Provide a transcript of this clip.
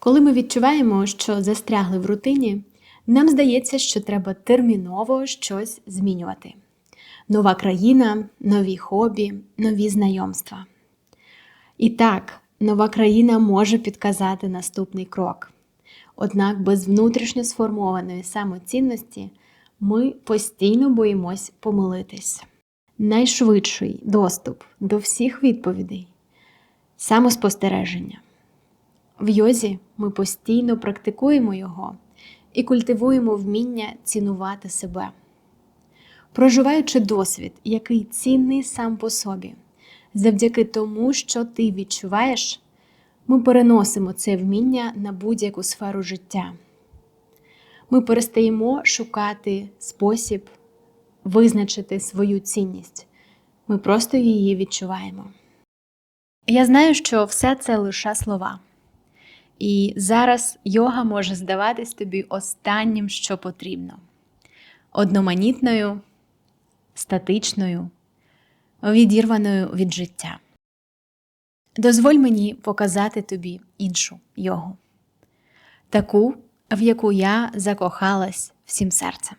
Коли ми відчуваємо, що застрягли в рутині, нам здається, що треба терміново щось змінювати. Нова країна, нові хобі, нові знайомства. І так, нова країна може підказати наступний крок. Однак без внутрішньо сформованої самоцінності ми постійно боїмось помилитись. Найшвидший доступ до всіх відповідей самоспостереження. В йозі ми постійно практикуємо його і культивуємо вміння цінувати себе. Проживаючи досвід, який цінний сам по собі, завдяки тому, що ти відчуваєш, ми переносимо це вміння на будь-яку сферу життя. Ми перестаємо шукати спосіб визначити свою цінність. Ми просто її відчуваємо. Я знаю, що все це лише слова. І зараз йога може здаватись тобі останнім, що потрібно: одноманітною, статичною, відірваною від життя. Дозволь мені показати тобі іншу йогу, таку, в яку я закохалась всім серцем.